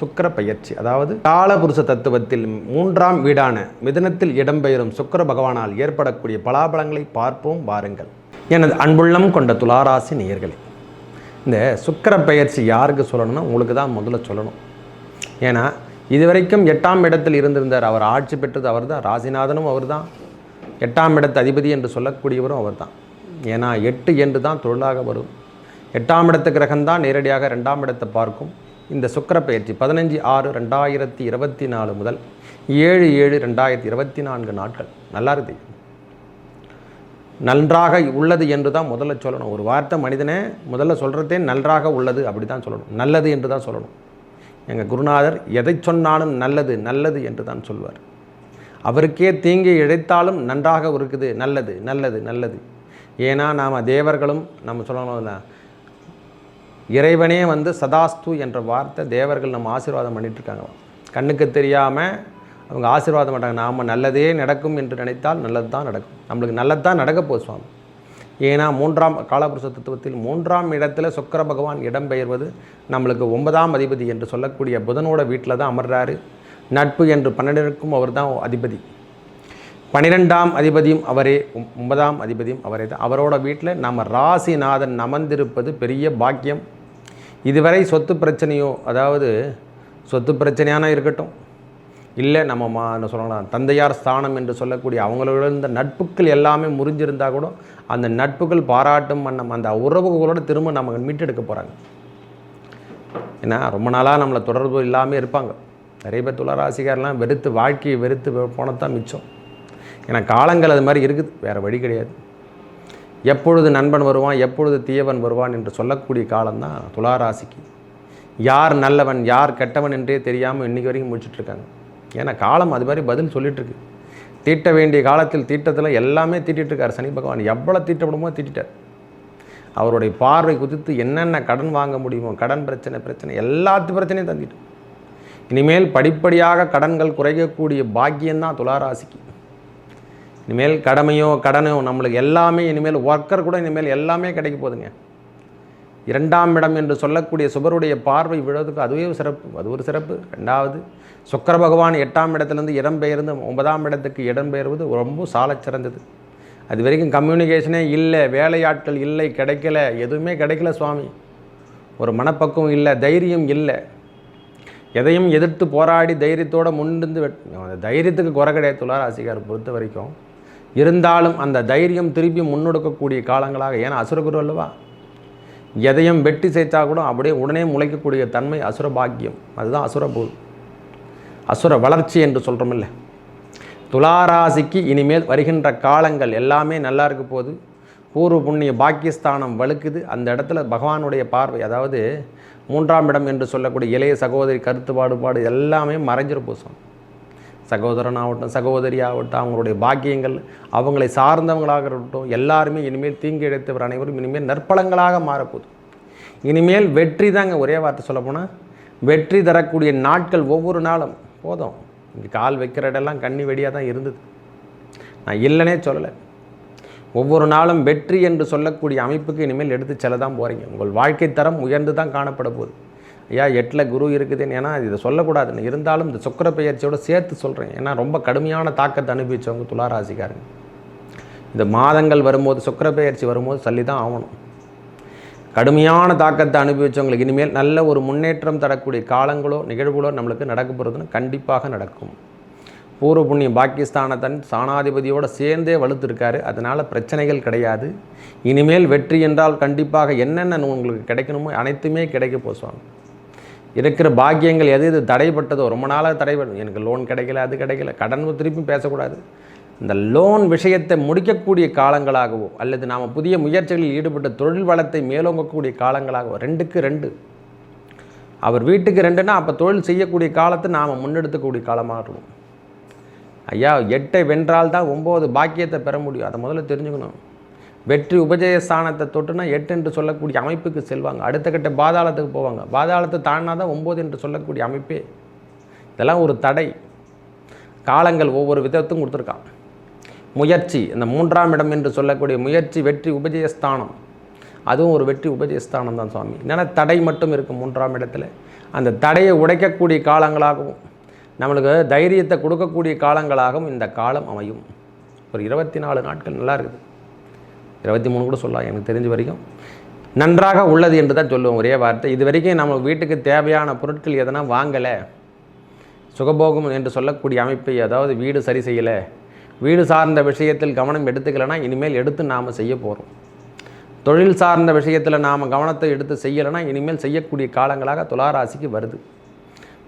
சுக்கிர பயிற்சி அதாவது காலபுருஷ தத்துவத்தில் மூன்றாம் வீடான மிதனத்தில் இடம்பெயரும் சுக்கிர பகவானால் ஏற்படக்கூடிய பலாபலங்களை பார்ப்போம் வாருங்கள். எனது அன்புள்ளம் கொண்ட துளாராசி நேயர்களே இந்த சுக்கிர பயிற்சி யாருக்கு சொல்லணும்னா உங்களுக்கு தான் முதல்ல சொல்லணும். ஏன்னா இதுவரைக்கும் எட்டாம் இடத்தில் இருந்திருந்தார் அவர் ஆட்சி பெற்றது அவர் தான் ராசிநாதனும் அவர் தான் எட்டாம் இடத்து அதிபதி என்று சொல்லக்கூடியவரும் அவர் தான் ஏன்னா எட்டு என்று தான் தொழிலாக வரும். எட்டாம் இடத்து கிரகம்தான் நேரடியாக ரெண்டாம் இடத்தை பார்க்கும். இந்த சுக்கர பயிற்சி பதினஞ்சு ஆறு ரெண்டாயிரத்தி இருபத்தி நாலு முதல் ஏழு ஏழு ரெண்டாயிரத்தி இருபத்தி நான்கு நாட்கள். நல்லா இருக்குது. நன்றாக உள்ளது என்று தான் முதல்ல சொல்லணும். ஒரு வார்த்தை மனிதனே முதல்ல சொல்கிறதே நன்றாக உள்ளது அப்படி தான் சொல்லணும். நல்லது என்று தான் சொல்லணும். எங்கள் குருநாதர் எதை சொன்னாலும் நல்லது நல்லது என்று தான் சொல்வார். அவருக்கே தீங்கை இழைத்தாலும் நன்றாக இருக்குது. நல்லது நல்லது நல்லது. ஏன்னா நாம் தேவர்களும் நம்ம சொல்லணும் இறைவனே வந்து சதாஸ்து என்ற வார்த்தை தேவர்கள் நம்ம ஆசீர்வாதம் பண்ணிகிட்ருக்காங்க இருக்காங்க கண்ணுக்கு தெரியாமல் அவங்க ஆசீர்வாதம் பண்ணுறாங்க நாம் நல்லதே நடக்கும் என்று நினைத்தால் நல்லது தான் நடக்கும். நம்மளுக்கு நல்லது தான் நடக்க போகுது சுவாமி. ஏன்னா மூன்றாம் காலபுருஷ தத்துவத்தில் மூன்றாம் இடத்துல சுக்கர பகவான் இடம்பெயர்வது நம்மளுக்கு ஒன்பதாம் அதிபதி என்று சொல்லக்கூடிய புதனோட வீட்டில் தான் அமர்றாரு. நட்பு என்று பன்னெண்டிற்கும் அவர் தான் அதிபதி. பனிரெண்டாம் அதிபதியும் அவரே ஒன்பதாம் அதிபதியும் அவரே தான். அவரோட வீட்டில் நம்ம ராசிநாதன் அமர்ந்திருப்பது பெரிய பாக்கியம். இதுவரை சொத்து பிரச்சனையோ அதாவது சொத்து பிரச்சனையான இருக்கட்டும் இல்லை நம்ம மா என்ன சொல்லலாம் தந்தையார் ஸ்தானம் என்று சொல்லக்கூடிய அவங்களோட இருந்த நட்புகள் எல்லாமே முறிஞ்சிருந்தா கூட அந்த நட்புகள் பாராட்டும் வண்ணம் அந்த உறவுகளோட திரும்ப நம்ம மீட்டெடுக்க போகிறாங்க ஏன்னா ரொம்ப நாளாக நம்மளை தொடர்பு இல்லாமல் இருப்பாங்க. நிறைய பேர் துளராசிகாரெலாம் வெறுத்து வாழ்க்கையை வெறுத்து போனதான் மிச்சம். ஏன்னா காலங்கள் அது மாதிரி இருக்குது வேறு வழி கிடையாது. எப்பொழுது நண்பன் வருவான் எப்பொழுது தீயவன் வருவான் என்று சொல்லக்கூடிய காலம்தான் துளாராசிக்கு. யார் நல்லவன் யார் கெட்டவன் என்றே தெரியாமல் இன்றைக்கி வரைக்கும் முடிச்சுட்ருக்காங்க ஏன்னா காலம் அது மாதிரி பதில் சொல்லிகிட்ருக்கு தீட்ட வேண்டிய காலத்தில் தீட்டத்தில் எல்லாமே திட்டிட்டுருக்காரு சனி பகவான். எவ்வளோ தீட்டப்படுமோ தீட்டிட்டார். அவருடைய பார்வை குதித்து என்னென்ன கடன் வாங்க முடியுமோ கடன் பிரச்சனை பிரச்சனை எல்லாத்து பிரச்சனையும் தந்திட்டு இனிமேல் படிப்படியாக கடன்கள் குறையக்கூடிய பாக்கியம்தான் துளாராசிக்கு. இனிமேல் கடமையோ கடனோ நம்மளுக்கு எல்லாமே இனிமேல் ஒர்க்கர் கூட இனிமேல் எல்லாமே கிடைக்க போகுதுங்க. இரண்டாம் இடம் என்று சொல்லக்கூடிய சுபருடைய பார்வை விழுவதுக்கு அதுவே ஒரு சிறப்பு. அது ஒரு சிறப்பு. ரெண்டாவது சுக்கர பகவான் எட்டாம் இடத்துலேருந்து இடம்பெயர்ந்து ஒன்பதாம் இடத்துக்கு இடம்பெயர்வது ரொம்ப சாலச்சிறந்தது அது வரைக்கும் கம்யூனிகேஷனே இல்லை வேலையாட்கள் இல்லை கிடைக்கல எதுவுமே கிடைக்கல சுவாமி. ஒரு மனப்பக்குவம் இல்லை தைரியம் இல்லை. எதையும் எதிர்த்து போராடி தைரியத்தோடு முன்னிருந்து அந்த தைரியத்துக்கு குறை கிடையாது துளாராசிக்கார் பொறுத்த வரைக்கும். இருந்தாலும் அந்த தைரியம் திருப்பி முன்னெடுக்கக்கூடிய காலங்களாக ஏன்னா அசுரகுரு அல்லவா? எதையும் வெட்டி சேர்த்தா கூட அப்படியே உடனே முளைக்கக்கூடிய தன்மை அசுர பாக்கியம். அதுதான் அசுரபூ அசுர வளர்ச்சி என்று சொல்கிறோமில்ல துளாராசிக்கு இனிமேல் வருகின்ற காலங்கள் எல்லாமே நல்லா இருக்க போது பூர்வ புண்ணிய பாக்கியஸ்தானம் வலுக்குது. அந்த இடத்துல பகவானுடைய பார்வை அதாவது மூன்றாம் இடம் என்று சொல்லக்கூடிய இளைய சகோதரி கருத்து பாடுபாடு எல்லாமே மறைஞ்சிரு போசம் சகோதரன் ஆகட்டும் சகோதரி ஆகட்டும் அவங்களுடைய பாக்கியங்கள் அவங்களை சார்ந்தவங்களாக இருக்கட்டும் எல்லாருமே இனிமேல் தீங்கு இழைத்தவர் அனைவரும் இனிமேல் நற்பலங்களாக மாறப்போகுது. இனிமேல் வெற்றி தாங்க ஒரே வார்த்தை சொல்லப்போனால் வெற்றி தரக்கூடிய நாட்கள் ஒவ்வொரு நாளும் போதும். இங்கே கால் வைக்கிற இடம்லாம் கண்ணி வெடியாக தான் இருந்தது. நான் இல்லைனே சொல்லலை. ஒவ்வொரு நாளும் வெற்றி என்று சொல்லக்கூடிய அமைப்புக்கு இனிமேல் எடுத்து செல்ல தான் போகிறீங்க உங்கள் வாழ்க்கை தரம் உயர்ந்து தான் காணப்பட போகுது. ஐயா எட்டில் குரு இருக்குதுன்னு ஏன்னா இதை சொல்லக்கூடாதுன்னு இருந்தாலும் இந்த சுக்கர பெயர்ச்சியோடு சேர்த்து சொல்கிறேன் ஏன்னா ரொம்ப கடுமையான தாக்கத்தை அனுபவிச்சவங்க துளாராசிக்காரங்க. இந்த மாதங்கள் வரும்போது சுக்கர பெயர்ச்சி வரும்போது சொல்லி தான் ஆகணும். கடுமையான தாக்கத்தை அனுபவித்தவங்களுக்கு இனிமேல் நல்ல ஒரு முன்னேற்றம் தரக்கூடிய காலங்களோ நிகழ்வுகளோ நம்மளுக்கு நடக்க போகிறதுன்னு கண்டிப்பாக நடக்கும். பூர்வ புண்ணியம் பாகிஸ்தானத்தன் சாணாதிபதியோடு சேர்ந்தே வலுத்திருக்காரு. அதனால் பிரச்சனைகள் கிடையாது. இனிமேல் வெற்றி என்றால் கண்டிப்பாக என்னென்ன உங்களுக்கு கிடைக்கணுமோ அனைத்துமே கிடைக்க போசுவாங்க இருக்கிற பாக்கியங்கள் எது எது தடைப்பட்டதோ ரொம்ப நாளாக தடைப்படும் எனக்கு லோன் கிடைக்கல அது கிடைக்கல கடன் திருப்பி பேசக்கூடாது. இந்த லோன் விஷயத்தை முடிக்கக்கூடிய காலங்களாகவோ அல்லது நாம் புதிய முயற்சிகளில் ஈடுபட்ட தொழில் வளத்தை மேலோங்கக்கூடிய காலங்களாகவோ ரெண்டுக்கு ரெண்டு. அவர் வீட்டுக்கு ரெண்டுனா அப்போ தொழில் செய்யக்கூடிய காலத்தை நாம் முன்னெடுத்துக்கூடிய காலமாக இருக்கும் ஐயா எட்டை வென்றால் தான் ஒம்பது பாக்கியத்தை பெற முடியும். அதை முதல்ல தெரிஞ்சுக்கணும். வெற்றி உபஜய ஸ்தானத்தை தொட்டுனா எட்டு என்று சொல்லக்கூடிய அமைப்புக்கு செல்வாங்க. அடுத்த கட்ட பாதாளத்துக்கு போவாங்க. பாதாளத்தை தாண்டினா தான் ஒம்பது என்று சொல்லக்கூடிய அமைப்பே. இதெல்லாம் ஒரு தடை. காலங்கள் ஒவ்வொரு விதத்தும் கொடுத்துருக்கான். முயற்சி இந்த மூன்றாம் இடம் என்று சொல்லக்கூடிய முயற்சி வெற்றி உபஜயஸ்தானம். அதுவும் ஒரு வெற்றி உபஜயஸ்தானம் தான் சுவாமி. என்னென்னா தடை மட்டும் இருக்கும் மூன்றாம் இடத்துல. அந்த தடையை உடைக்கக்கூடிய காலங்களாகவும் நம்மளுக்கு தைரியத்தை கொடுக்கக்கூடிய காலங்களாகவும் இந்த காலம் அமையும். ஒரு இருபத்தி நாலு நாட்கள் நல்லா இருக்குது. இருபத்தி மூணு கூட சொல்லலாம் எனக்கு தெரிஞ்ச வரைக்கும். நன்றாக உள்ளது என்று தான் சொல்லுவோம் ஒரே வார்த்தை. இது வரைக்கும் நம்ம வீட்டுக்கு தேவையான பொருட்கள் எதனா வாங்கலை சுகபோகம் என்று சொல்லக்கூடிய அமைப்பை அதாவது வீடு சரி செய்யலை வீடு சார்ந்த விஷயத்தில் கவனம் எடுத்துக்கலைன்னா இனிமேல் எடுத்து நாம் செய்ய போகிறோம் தொழில் சார்ந்த விஷயத்தில் நாம் கவனத்தை எடுத்து செய்யலைன்னா இனிமேல் செய்யக்கூடிய காலங்களாக துளாராசிக்கு வருது.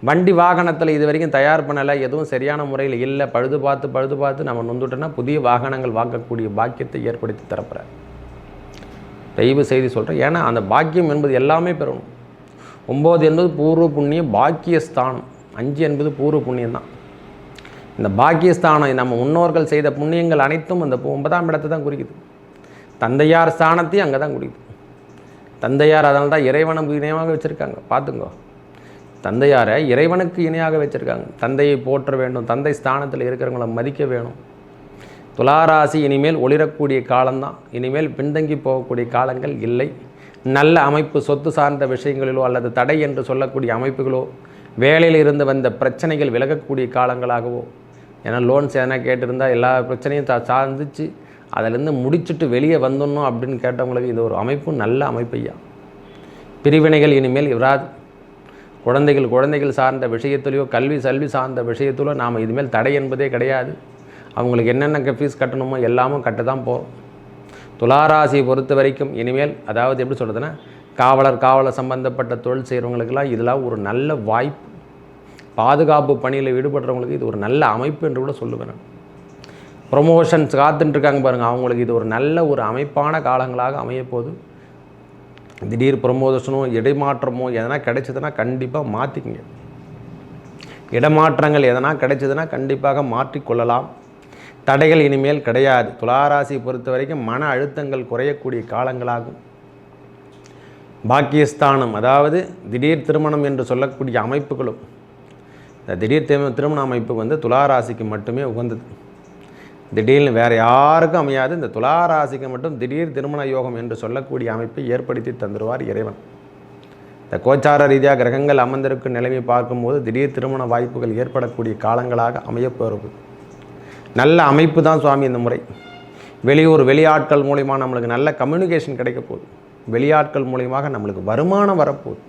வண்டி வாகனத்தில் இது வரைக்கும் தயார் பண்ணலை எதுவும் சரியான முறையில் இல்லை. பழுது பார்த்து பழுது பார்த்து நம்ம நொந்துட்டோன்னா புதிய வாகனங்கள் வாங்கக்கூடிய பாக்கியத்தை ஏற்படுத்தி தரப்புற தயவு செய்தி சொல்கிறேன் ஏன்னா அந்த பாக்கியம் என்பது எல்லாமே பெறணும். ஒம்பது என்பது பூர்வ புண்ணியம் பாக்கியஸ்தானம். அஞ்சு என்பது பூர்வ புண்ணியம் தான். இந்த பாக்கியஸ்தானம் நம்ம முன்னோர்கள் செய்த புண்ணியங்கள் அனைத்தும் அந்த ஒன்பதாம் இடத்தை தான் குறிக்குது. தந்தையார் ஸ்தானத்தையும் அங்கே தான் குறிக்குது. தந்தையார் அதனால தான் இறைவனுக்கு இணையமாக வச்சுருக்காங்க. பார்த்துங்கோ தந்தையாரை இறைவனுக்கு இணையாக வச்சுருக்காங்க. தந்தையை போற்ற வேண்டும். தந்தை ஸ்தானத்தில் இருக்கிறவங்கள மதிக்க வேணும். துளாராசி இனிமேல் ஒளிரக்கூடிய காலம்தான். இனிமேல் பின்தங்கி போகக்கூடிய காலங்கள் இல்லை. நல்ல அமைப்பு சொத்து சார்ந்த விஷயங்களிலோ அல்லது தடை என்று சொல்லக்கூடிய அமைப்புகளோ வேலையில் இருந்து வந்த பிரச்சனைகள் விலகக்கூடிய காலங்களாகவோ ஏன்னா லோன்ஸ் எதனா கேட்டிருந்தா எல்லா பிரச்சனையும் சார்ந்துச்சு. அதிலேருந்து முடிச்சுட்டு வெளியே வந்துடணும் அப்படின்னு கேட்டவங்களுக்கு இது ஒரு அமைப்பு நல்ல அமைப்பையா. பிரிவினைகள் இனிமேல் இவராது குழந்தைகள் குழந்தைகள் சார்ந்த விஷயத்துலையோ கல்வி சல்வி சார்ந்த விஷயத்திலோ நாம் இதுமேல் தடை என்பதே கிடையாது. அவங்களுக்கு என்னென்ன ஃபீஸ் கட்டணுமோ எல்லாமும் கட்ட தான் போகிறோம் துளாராசியை பொறுத்த வரைக்கும் இனிமேல் அதாவது எப்படி சொல்கிறதுன்னா காவலர் காவலர் சம்பந்தப்பட்ட தொழில் செய்கிறவங்களுக்கெல்லாம் இதெல்லாம் ஒரு நல்ல வாய்ப்பு. பாதுகாப்பு பணியில் ஈடுபடுறவங்களுக்கு இது ஒரு நல்ல அமைப்பு என்று கூட சொல்லுவேன் நான். ப்ரொமோஷன்ஸ் காத்துட்டுருக்காங்க பாருங்கள் அவங்களுக்கு இது ஒரு நல்ல ஒரு அமைப்பான காலங்களாக அமையப்போகுது. திடீர் ப்ரொமோஷனோ இடைமாற்றமோ எதனா கிடைச்சதுன்னா கண்டிப்பாக மாற்றிக்கங்க இடமாற்றங்கள் எதனா கிடைச்சதுன்னா கண்டிப்பாக மாற்றிக்கொள்ளலாம். தடைகள் இனிமேல் கிடையாது. துளாராசி பொறுத்த வரைக்கும் மன அழுத்தங்கள் குறையக்கூடிய காலங்களாகும். பாக்கியஸ்தானம் அதாவது திடீர் திருமணம் என்று சொல்லக்கூடிய அமைப்புகளும் இந்த திடீர் திருமண அமைப்பு வந்து துளாராசிக்கு மட்டுமே உகந்தது. திடீர்னு வேறு யாருக்கும் அமையாது. இந்த துளாராசிக்கு மட்டும் திடீர் திருமண யோகம் என்று சொல்லக்கூடிய அமைப்பை ஏற்படுத்தி தந்துடுவார் இறைவன். இந்த கோச்சார ரீதியாக கிரகங்கள் அமர்ந்திருக்கும் நிலைமை பார்க்கும்போது திடீர் திருமண வாய்ப்புகள் ஏற்படக்கூடிய காலங்களாக அமையப்போகிறது. நல்ல அமைப்பு தான் சுவாமி இந்த முறை. வெளியூர் வெளியாட்கள் மூலிமா நம்மளுக்கு நல்ல கம்யூனிகேஷன் கிடைக்க போகுது. வெளியாட்கள் மூலியமாக நம்மளுக்கு வருமானம் வரப்போகுது.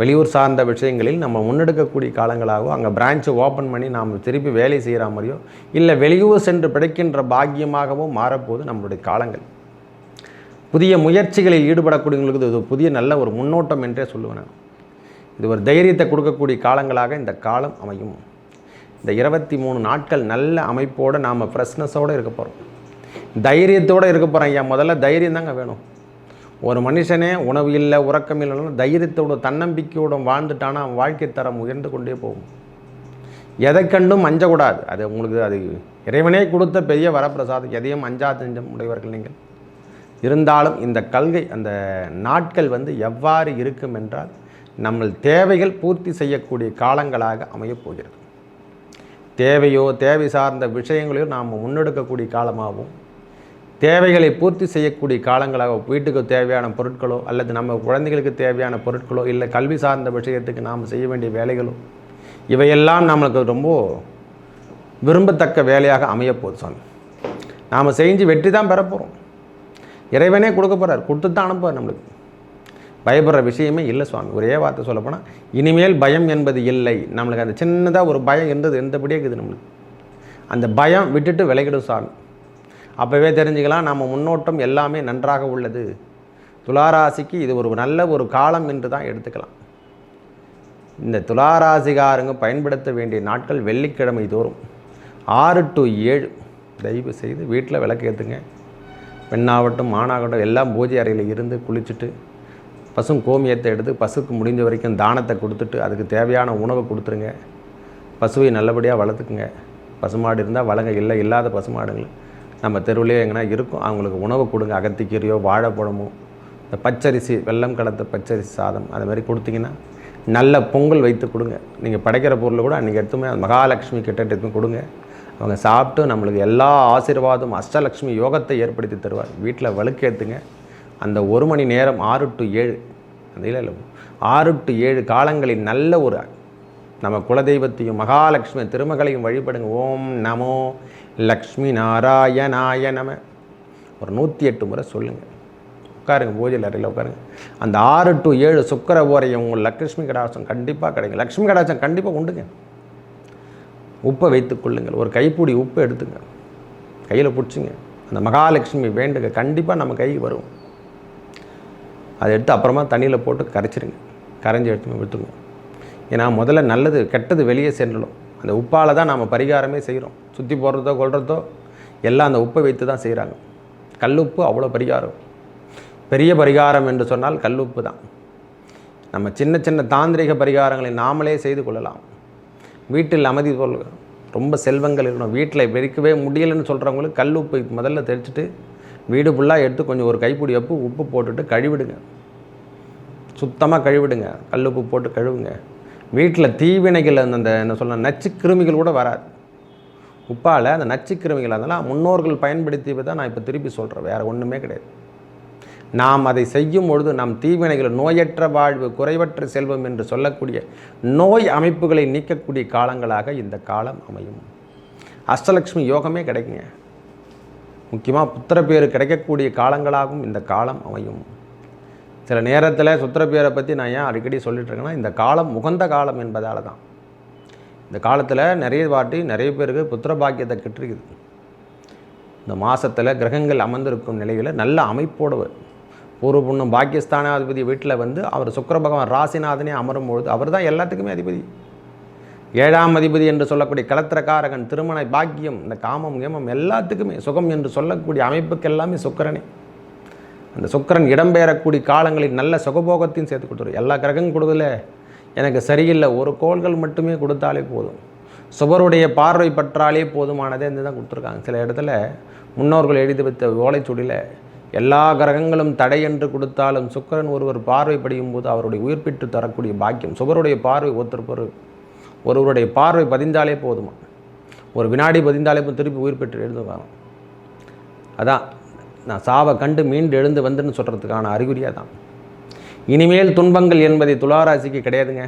வெளியூர் சார்ந்த விஷயங்களில் நம்ம முன்னெடுக்கக்கூடிய காலங்களாகவோ அங்கே பிரான்ச்சை ஓப்பன் பண்ணி நாம் திருப்பி வேலை செய்கிற மாதிரியோ இல்லை வெளியூர் சென்று பிடிக்கின்ற பாக்கியமாகவோ மாறப்போது நம்மளுடைய காலங்கள். புதிய முயற்சிகளில் ஈடுபடக்கூடியவங்களுக்கு இது ஒரு புதிய நல்ல ஒரு முன்னோட்டம் என்றே சொல்லுவேன் இது ஒரு தைரியத்தை கொடுக்கக்கூடிய காலங்களாக இந்த காலம் அமையும். இந்த இருபத்தி மூணு நாட்கள் நல்ல அமைப்போடு நாம் ஃப்ரெஷ்னஸோடு இருக்க போகிறோம் தைரியத்தோடு இருக்க போகிறோம் ஐயா. முதல்ல தைரியம் தாங்க வேணும். ஒரு மனுஷனே உணவு இல்லை உறக்கம் இல்லைன்னா தைரியத்தோட தன்னம்பிக்கையோட வாழ்ந்துட்டானா அவன் வாழ்க்கை தரம் உயர்ந்து கொண்டே போகும். எதை கண்டும் அஞ்சக்கூடாது. அது உங்களுக்கு அது இறைவனே கொடுத்த பெரிய வரப்பிரசாதம். எதையும் அஞ்சா தெஞ்சம் உடையவர்கள் நீங்கள். இருந்தாலும் இந்த கல்கை அந்த நாட்கள் வந்து எவ்வாறு இருக்கும் என்றால் நம்ம தேவைகள் பூர்த்தி செய்யக்கூடிய காலங்களாக அமையப் போகிறது. தேவையோ தேவை சார்ந்த விஷயங்களையோ நாம் முன்னெடுக்கக்கூடிய காலமாகவும் தேவைகளை பூர்த்தி செய்யக்கூடிய காலங்களாக வீட்டுக்கு தேவையான பொருட்களோ அல்லது நம்ம குழந்தைகளுக்கு தேவையான பொருட்களோ இல்லை கல்வி சார்ந்த விஷயத்துக்கு நாம் செய்ய வேண்டிய வேலைகளோ இவையெல்லாம் நம்மளுக்கு ரொம்ப விரும்பத்தக்க வேலையாக அமையப்போகுது சுவாமி. நாம் செஞ்சு வெற்றி தான் பெற போகிறோம் இறைவனே கொடுக்க போகிறார் கொடுத்து தான் அனுப்புவார் நம்மளுக்கு. பயப்படுற விஷயமே இல்லை சுவாமி. ஒரே வார்த்தை சொல்லப்போனால் இனிமேல் பயம் என்பது இல்லை. நம்மளுக்கு அந்த சின்னதாக ஒரு பயம் இருந்தது எந்தபடியே இருக்குது நம்மளுக்கு. அந்த பயம் விட்டுட்டு விலகிடும் சாமி அப்போவே தெரிஞ்சுக்கலாம் நம்ம முன்னோட்டம் எல்லாமே நன்றாக உள்ளது. துளாராசிக்கு இது ஒரு நல்ல ஒரு காலம் என்று தான் எடுத்துக்கலாம். இந்த துளாராசிகாரங்க பயன்படுத்த வேண்டிய நாட்கள் வெள்ளிக்கிழமை தோறும். ஆறு டு ஏழு. தயவு செய்து வீட்டில் விளக்கு ஏற்றுங்க பெண்ணாகட்டும் ஆணாகட்டும் எல்லாம் பூஜை அறையில் இருந்து குளிச்சுட்டு பசும் கோமியத்தை எடுத்து பசுக்கு முடிஞ்ச வரைக்கும் தானத்தை கொடுத்துட்டு அதுக்கு தேவையான உணவை கொடுத்துருங்க. பசுவை நல்லபடியாக வளர்த்துக்குங்க. பசுமாடு இருந்தால் வளங்க. இல்லை இல்லாத பசுமாடுங்களை நம்ம தெருவிலே எங்கன்னா இருக்கும். அவங்களுக்கு உணவு கொடுங்க. அகத்திக்கீரையோ வாழைப்பழமோ இந்த பச்சரிசி வெள்ளம் கலந்த பச்சரிசி சாதம் அது மாதிரி கொடுத்தீங்கன்னா நல்ல பொங்கல் வைத்து கொடுங்க. நீங்கள் படைக்கிற பொருளை கூட அன்றைக்கி எடுத்துமே மகாலட்சுமி கிட்ட எடுத்துமே கொடுங்க. அவங்க சாப்பிட்டு நம்மளுக்கு எல்லா ஆசீர்வாதம் அஷ்டலக்ஷ்மி யோகத்தை ஏற்படுத்தி தருவார். வீட்டில் வலுக்கேற்றுங்க அந்த ஒரு மணி நேரம் ஆறு டு ஏழு அந்த இல்லை இல்லை ஆறு டு ஏழு காலங்களில் நல்ல ஒரு நம்ம குலதெய்வத்தையும் மகாலட்சுமி திருமகளையும் வழிபடுங்க. ஓம் நமோ லக்ஷ்மி நாராயணாய நம. ஒரு நூற்றி எட்டு முறை சொல்லுங்கள் உட்காருங்க பூஜையில் அறையில் உட்காருங்க. அந்த ஆறு டு ஏழு சுக்கர ஓரையும் உங்கள் லக்ஷ்மி கடாசம் கண்டிப்பாக கிடைக்கும். லக்ஷ்மி கடாசம் கண்டிப்பாக உண்டுங்க. உப்பை வைத்துக் கொள்ளுங்கள். ஒரு கைப்பூடி உப்பு எடுத்துங்க. கையில் பிடிச்சிங்க. அந்த மகாலட்சுமி வேண்டுங்க கண்டிப்பாக நம்ம கைக்கு வரும். அதை எடுத்து அப்புறமா தண்ணியில் போட்டு கரைச்சிருங்க. கரைஞ்சி எடுத்து விட்டுருங்க. ஏன்னா முதல்ல நல்லது கெட்டது வெளியே சென்றலும் அந்த உப்பால் தான் நாம் பரிகாரமே செய்கிறோம் சுற்றி போடுறதோ கொள்றதோ எல்லாம் அந்த உப்பை வைத்து தான் செய்கிறாங்க கல்லுப்பு அவ்வளோ பரிகாரம். பெரிய பரிகாரம் என்று சொன்னால் கல்லுப்பு தான். நம்ம சின்ன சின்ன தாந்திரிக பரிகாரங்களை நாமளே செய்து கொள்ளலாம். வீட்டில் அமைதி சொல் ரொம்ப செல்வங்கள் இருக்கணும். வீட்டில் வெறிக்கவே முடியலைன்னு சொல்கிறவங்களுக்கு கல் உப்பு முதல்ல தெரிச்சுட்டு வீடு ஃபுல்லாக எடுத்து கொஞ்சம் ஒரு கைப்பிடி உப்பு உப்பு போட்டுட்டு கழுவிடுங்க. சுத்தமாக கழுவிடுங்க. கல் உப்பு போட்டு கழுவுங்க. வீட்டில் தீவினைகள் அந்த என்ன சொல்ல நச்சு கிருமிகள் கூட வராது. உப்பால் அந்த நச்சு கிருமிகள் அதெல்லாம் முன்னோர்கள் பயன்படுத்தியதை தான் நான் இப்போ திருப்பி சொல்கிறேன் வேறு ஒன்றுமே கிடையாது. நாம் அதை செய்யும் பொழுது நாம் தீவினைகள் நோயற்ற வாழ்வு குறைவற்ற செல்வம் என்று சொல்லக்கூடிய நோய் அமைப்புகளை நீக்கக்கூடிய காலங்களாக இந்த காலம் அமையும். அஷ்டலக்ஷ்மி யோகமே கிடைக்குங்க. முக்கியமாக புத்திரப்பேறு கிடைக்கக்கூடிய காலங்களாகவும் இந்த காலம் அமையும். சில நேரத்தில் சுத்திரப்பேரை பற்றி நான் ஏன் அடிக்கடி சொல்லிட்டு இருக்கேன்னா இந்த காலம் உகந்த காலம் என்பதால் தான். இந்த காலத்தில் நிறைய வாட்டி நிறைய பேருக்கு புத்திர பாக்கியத்தை கிட்டிருக்குது. இந்த மாதத்தில் கிரகங்கள் அமர்ந்திருக்கும் நிலையில் நல்ல அமைப்போடு ஒரு பொண்ணும் பாக்கியஸ்தானாதிபதி வீட்டில் வந்து அவர் சுக்கர பகவான் ராசிநாதனே அமரும் பொழுது அவர் தான் எல்லாத்துக்குமே அதிபதி. ஏழாம் அதிபதி என்று சொல்லக்கூடிய கலத்திரக்காரகன் திருமண பாக்கியம் இந்த காமம் கேமம் எல்லாத்துக்குமே சுகம் என்று சொல்லக்கூடிய அமைப்புக்கு எல்லாமே சுக்கரனே. அந்த சுக்கரன் இடம்பெயரக்கூடிய காலங்களில் நல்ல சுகபோகத்தையும் சேர்த்து கொடுத்துரு. எல்லா கிரகம் கொடுக்கல. எனக்கு சரியில்லை. ஒரு கோள்கள் மட்டுமே கொடுத்தாலே போதும். சுபருடைய பார்வை பற்றாலே போதுமானதே இருந்து தான் கொடுத்துருக்காங்க. சில இடத்துல முன்னோர்கள் எழுதி வைத்த ஓலைச்சுடியில் எல்லா கிரகங்களும் தடை என்று கொடுத்தாலும் சுக்கரன் ஒருவர் பார்வை படியும் போது அவருடைய உயிர் பெற்று தரக்கூடிய பாக்கியம். சுபருடைய பார்வை ஒருத்தருப்பொரு ஒருவருடைய பார்வை பதிந்தாலே போதுமா? ஒரு வினாடி பதிந்தாலே திருப்பி உயிர் பெற்று எழுதுவாங்க அதான். நான் சாவை கண்டு மீண்டு எழுந்து வந்துன்னு சொல்கிறதுக்கான அறிகுறியாக தான். இனிமேல் துன்பங்கள் என்பதை துளாராசிக்கு கிடையாதுங்க.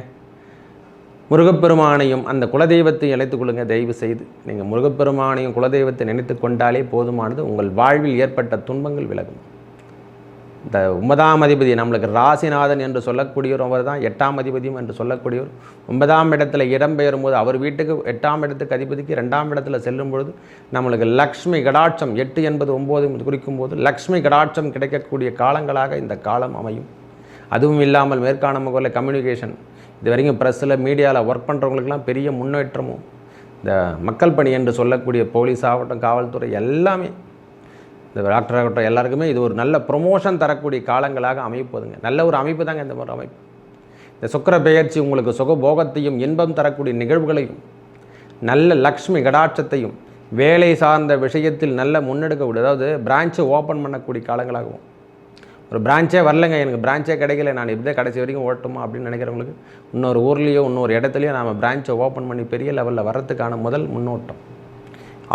முருகப்பெருமானையும் அந்த குலதெய்வத்தை இணைத்து கொள்ளுங்க தயவு செய்து. நீங்கள் முருகப்பெருமானையும் குலதெய்வத்தை நினைத்து கொண்டாலே போதுமானது. உங்கள் வாழ்வில் ஏற்பட்ட துன்பங்கள் விலகும். இந்த ஒன்பதாம் அதிபதி நம்மளுக்கு ராசிநாதன் என்று சொல்லக்கூடியவர் அவர் தான் எட்டாம் அதிபதியும் என்று சொல்லக்கூடியவர். ஒன்பதாம் இடத்துல இடம்பெயரும் போது அவர் வீட்டுக்கு எட்டாம் இடத்துக்கு அதிபதிக்கு ரெண்டாம் இடத்துல செல்லும் பொழுது நம்மளுக்கு லக்ஷ்மி கடாட்சம் எட்டு என்பது ஒம்பது குறிக்கும் போது லக்ஷ்மி கடாட்சம் கிடைக்கக்கூடிய காலங்களாக இந்த காலம் அமையும். அதுவும் இல்லாமல் மேற்காண முகரில் கம்யூனிகேஷன் இது வரைக்கும் ப்ரெஸ்ஸில் மீடியாவில் ஒர்க் பண்ணுறவங்களுக்கெல்லாம் பெரிய முன்னேற்றமும். இந்த மக்கள் பணி என்று சொல்லக்கூடிய போலீஸ் ஆகட்டும் காவல்துறை எல்லாமே இந்த டாக்டராகட்டும் எல்லாருக்குமே இது ஒரு நல்ல ப்ரொமோஷன் தரக்கூடிய காலங்களாக அமைப்பதுங்க நல்ல ஒரு அமைப்பு தாங்க இந்த மாதிரி அமைப்பு. இந்த சுக்கர பெயர்ச்சி உங்களுக்கு சுகபோகத்தையும் இன்பம் தரக்கூடிய நிகழ்வுகளையும் நல்ல லக்ஷ்மி கடாட்சத்தையும் வேலை சார்ந்த விஷயத்தில் நல்ல முன்னெடுக்க அதாவது பிரான்ச்சை ஓப்பன் பண்ணக்கூடிய காலங்களாகவும். ஒரு பிரான்ச்சே வரலங்க எனக்கு பிரான்ச்சே கிடைக்கல நான் இப்படியே கடைசி வரைக்கும் ஓட்டுமா அப்படின்னு நினைக்கிறவங்களுக்கு இன்னொரு ஊர்லேயோ இன்னொரு இடத்துலையோ நாம் பிரான்ச்சை ஓப்பன் பண்ணி பெரிய லெவலில் வர்றதுக்கான முதல் முன்னோட்டம்.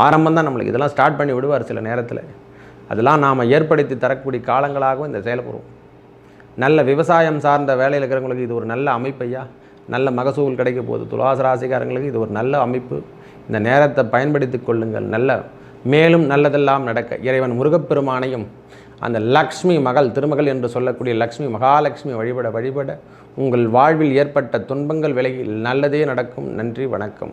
ஆரம்பம் தான் நம்மளுக்கு இதெல்லாம் ஸ்டார்ட் பண்ணி விடுவார் சில நேரத்தில். அதெல்லாம் நாம் ஏற்படுத்தி தரக்கூடிய காலங்களாகவும் இந்த செயல்படுவோம் நல்ல விவசாயம் சார்ந்த வேலையில் இருக்கிறவங்களுக்கு இது ஒரு நல்ல அமைப்பையா? நல்ல மகசூல் கிடைக்க போகுது. துலாச ராசிக்காரங்களுக்கு இது ஒரு நல்ல அமைப்பு. இந்த நேரத்தை பயன்படுத்தி கொள்ளுங்கள். நல்ல மேலும் நல்லதெல்லாம் நடக்க. இறைவன் முருகப்பெருமானையும் அந்த லக்ஷ்மி மகள் திருமகள் என்று சொல்லக்கூடிய லக்ஷ்மி மகாலட்சுமி வழிபட வழிபட உங்கள் வாழ்வில் ஏற்பட்ட துன்பங்கள் விலகி நல்லதே நடக்கும். நன்றி வணக்கம்.